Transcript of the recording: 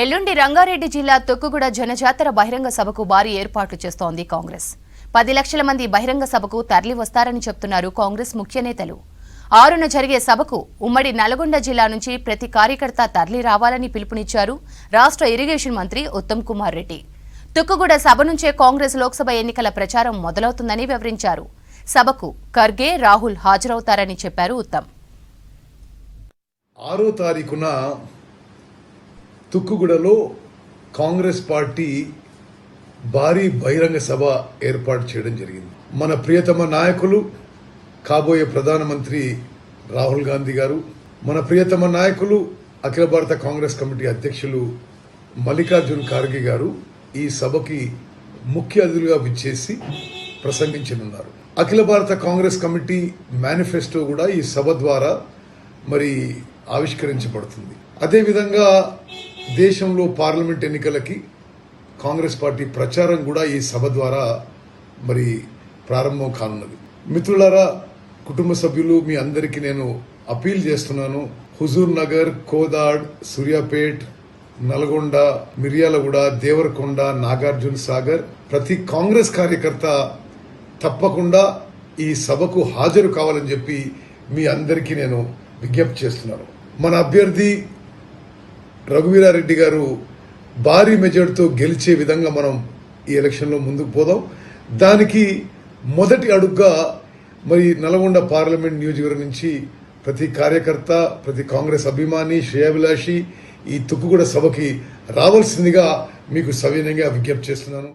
ఎల్లుండి రంగారెడ్డి జిల్లా తొక్కుగూడ జనజాతర బహిరంగ సభకు భారీ ఏర్పాట్లు చేస్తోంది కాంగ్రెస్. పది లక్షల మంది బహిరంగ సభకు తరలి వస్తారని చెప్తున్నారు కాంగ్రెస్ ముఖ్య నేతలు. ఆరున జరిగే సభకు ఉమ్మడి నల్గొండ జిల్లా నుంచి ప్రతి కార్యకర్త తరలి రావాలని పిలుపునిచ్చారు రాష్ట్ర ఇరిగేషన్ మంత్రి ఉత్తమ్ కుమార్ రెడ్డి. తుక్కుగూడ సభ నుంచే కాంగ్రెస్ లోక్సభ ఎన్నికల ప్రచారం మొదలవుతుందని వివరించారు. సభకు ఖర్గే రాహుల్ హాజరవుతారని చెప్పారు ఉత్తమ్. ఆరో తారీఖున తుక్కుగూడలో కాంగ్రెస్ పార్టీ భారీ బహిరంగ సభ ఏర్పాటు చేయడం జరిగింది. మన ప్రియతమ నాయకులు కాబోయే ప్రధానమంత్రి రాహుల్ గాంధీ గారు మన ప్రియతమ నాయకులు అఖిల భారత కాంగ్రెస్ కమిటీ అధ్యక్షులు మల్లికార్జున్ ఖార్గే గారు ఈ సభకి ముఖ్య అతిథులుగా విచ్చేసి ప్రసంగించనున్నారు. అఖిల భారత కాంగ్రెస్ కమిటీ మేనిఫెస్టో కూడా ఈ సభ ద్వారా మరి ఆవిష్కరించబడుతుంది. అదేవిధంగా దేశంలో పార్లమెంట్ ఎన్నికలకి కాంగ్రెస్ పార్టీ ప్రచారం కూడా ఈ సభ ద్వారా మరి ప్రారంభం కానున్నది. మిత్రులారా కుటుంబ సభ్యులు మీ అందరికీ నేను అపీల్ చేస్తున్నాను. హుజూర్ నగర్ కోదాడ్ సూర్యాపేట్ నల్గొండ మిర్యాలగూడ దేవరకొండ నాగార్జున సాగర్ ప్రతి కాంగ్రెస్ కార్యకర్త తప్పకుండా ఈ సభకు హాజరు కావాలని చెప్పి మీ అందరికీ నేను విజ్ఞప్తి చేస్తున్నాను. మన అభ్యర్థి రఘువీరారెడ్డి గారు భారీ మెజార్టీతో గెలిచే విధంగా మనం ఈ ఎలక్షన్లో ముందుకు పోదాం. దానికి మొదటి అడుగ్గా మరి నల్గొండ పార్లమెంట్ నియోజకవర్గం నుంచి ప్రతి కార్యకర్త ప్రతి కాంగ్రెస్ అభిమాని శ్రేయాభిలాషి ఈ తుక్కుగూడ సభకి రావాల్సిందిగా మీకు సవినయంగా విజ్ఞప్తి చేస్తున్నాను.